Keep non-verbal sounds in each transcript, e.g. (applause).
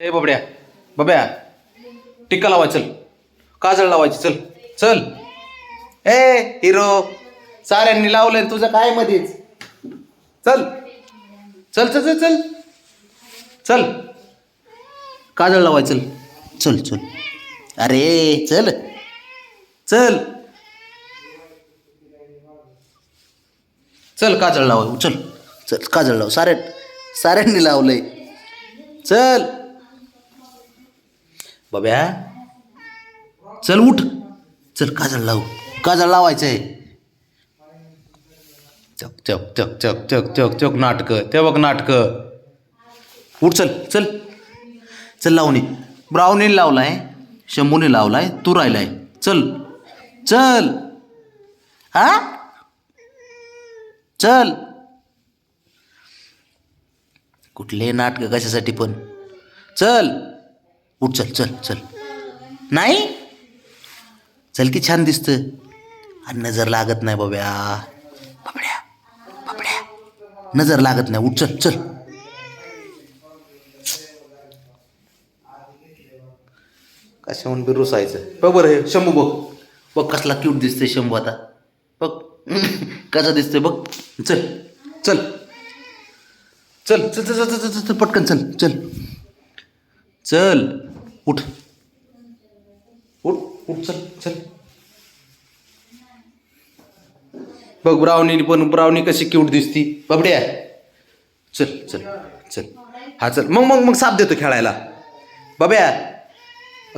ए बबड्या बब्या टिक्का लावाय चल. काजळ लावायची चल. चल. ए हिरो साऱ्यांनी लावलंय तुझं काय मध्येच चल. चल चल चल चल. चल. काजळ लावाय चल. चल चल. अरे चल. चल. चल काजळ लाव चल. चल काजळ लाव. साऱ्या साऱ्यांनी लावलंय. चल. बब्या? चल उठ. चल काजळ लावू. काजळ लावायचं आहे चक चक चक चक चक चक चक नाटकं. ते बघ नाटकं. उठ चल चल. चल लावणी. ब्राऊनीने लावलाय शंभूने लावलाय तू राहिलाय. चल. चल. हा? चल. कुठले नाटकं कशासाठी पण? चल. उठ चल चल चल. नाही? चल की छान दिसतं. आणि नजर लागत नाही बाब्या. बाबड्या बाबड्या. नजर लागत नाही. उठ चल चल. कशाहून बी रुसायचं? बघ बरं हे शंभू बघ. बघ कसला क्यूट दिसतोय शंभू आता. बघ. (clears throat) कसा दिसतोय बघ. चल चल. चल चल चल चल चल चल चल पटकन चल चल. चल. उठ. उठ उठ चल चल. बघ ब्राउनी पण ब्राउनी कशी क्यूट दिसती. बाबड्या. चल चल चल. हा चल. मग मग मग साप देतो खेळायला. बाब्या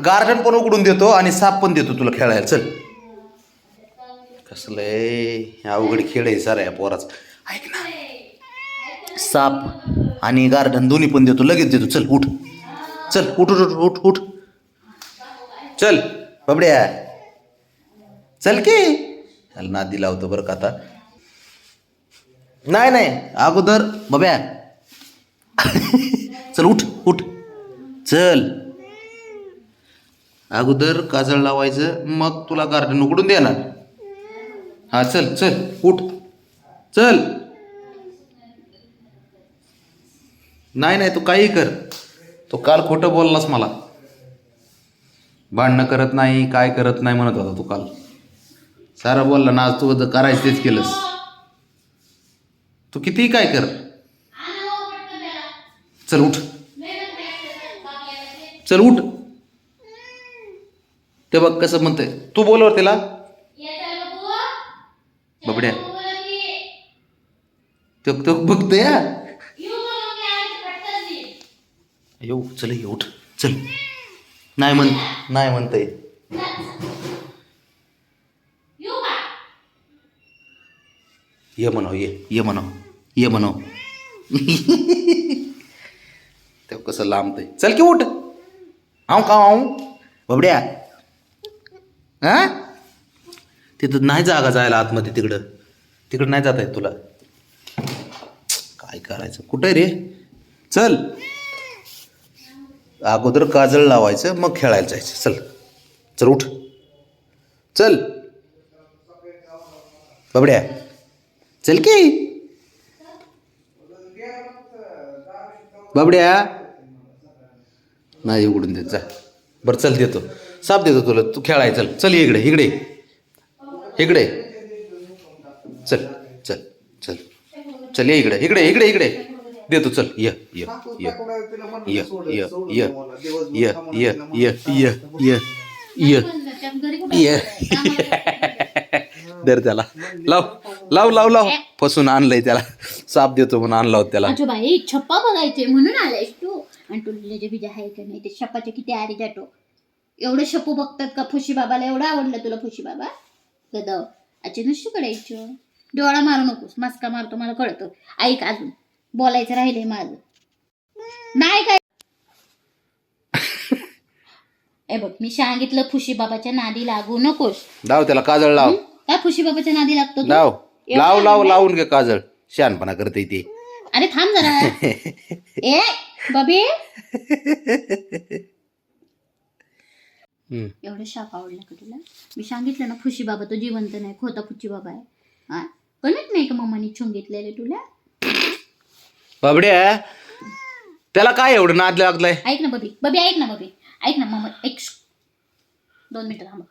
गार्डन पण उघडून देतो आणि साप पण देतो तुला खेळायला. चल. कसलं आहे? अवघड खेळ आहे सारा या पोराचा. ऐक ना. साप आणि गार्डन दोन्ही पण देतो. लगेच देतो. चल उठ. चल उठ उठ उठ उठ उठ. चल बाबड्या चल की. चल नादी लावतो बरं का आता. नाही नाही अगोदर बब्या. (laughs) चल उठ उठ. चल. अगोदर काजळ लावायचं मग तुला गार्डन उघडून देणार. हा चल चल उठ. चल. नाही नाही तू काही कर. तो काल खोटं बोललास मला. भांडणं करत नाही काय करत नाही म्हणत होता तू काल. सारा बोलला ना आज तू जर करायचं तेच केलंस. तू कितीही काय कर. चल उठ. चल उठ. ते बघ कसं म्हणतंय. तू बोलवर त्याला. बबड्या. तो तो बघतोय या येऊ चल ये उठ. चल. नाही म्हण नाही म्हणतंय. ये म्हणाव ये ये म्हणाव ये म्हणाव. (laughs) ते कसं लांबतंय. चल की उठ. आऊ का आऊ? बबड्या. हा? तिथं नाही जागा जायला आतमध्ये तिकडं. तिकडं नाही जाता येत तुला. काय करायचं? कुठं आहे रे? चल. अगोदर काजळ लावायचं मग खेळायला जायचं. चल. चल उठ. चल. बाबड्या. चल की. बाबड्या. नाही उघडून देत. जा. बरं चल देतो. साप देतो तुला. तू खेळाय चल. चल इकडे इकडे. इकडे. चल चल चल. चल ये इकडे इकडे इकडे इकडे. देतो चल ये ये ये ये ये ये ये ये ये ये ये ये. ये. दर त्याला. लाव लाव लाव लाव. फसून आणलंय त्याला. साप देतो म्हणून आणला होता त्याला. बाई छप्पा बघायचे म्हणून आलायस तू. आणि तुला जे बिजा आहे का नाही ते छप्पाचे किती आरी जातो. एवढे शपू बघतात का फुशी बाबाला एवढं आवडलं तुला फुशी बाबा गदव. आजी नुसतं करायचं डोळा मारू नकोस. मस्का मारतो मला कळतं. ऐक अजून. बोलायचं राहिलंय माझं. नाही काय? (laughs) ए बघ मी सांगितलं फुशी बाबाच्या नादी लागू नकोस. लाव त्याला काजळ लाव. काय फुशी बाबाच्या नादी लागतो तू? लाव एवढं लाव लाव? लावून घे काजळ. शहाणपणा करते ते. अरे थांब जरा. (laughs) ए बबी. हम्म. एवढं शाप आवडला का तुला? मी सांगितलं ना फुशी बाबा तो जिवंत नाही खोता फुची बाबा आहे. हा. कळत नाही का मम्मानी घेतलेले तुला? बाबड्या त्याला काय एवढं नाद लागलाय? ऐक ना बबी बबी ऐक ना बबी ऐक ना मम्मा एक दोन मिनिटं थांबा.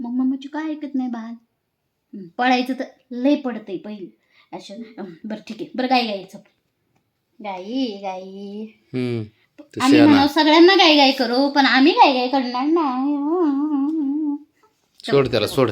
मग मम्माची काय ऐकत नाही हं, पळायचं तर लय पडतंय पहिलं. असं बरं ठीक आहे बरं गाई गायचं गाई गाई. आम्ही. म्हणावं सगळ्यांना गाई गाई करू पण आम्ही गाई गाई करणार नाही. सोड त्याला सोड.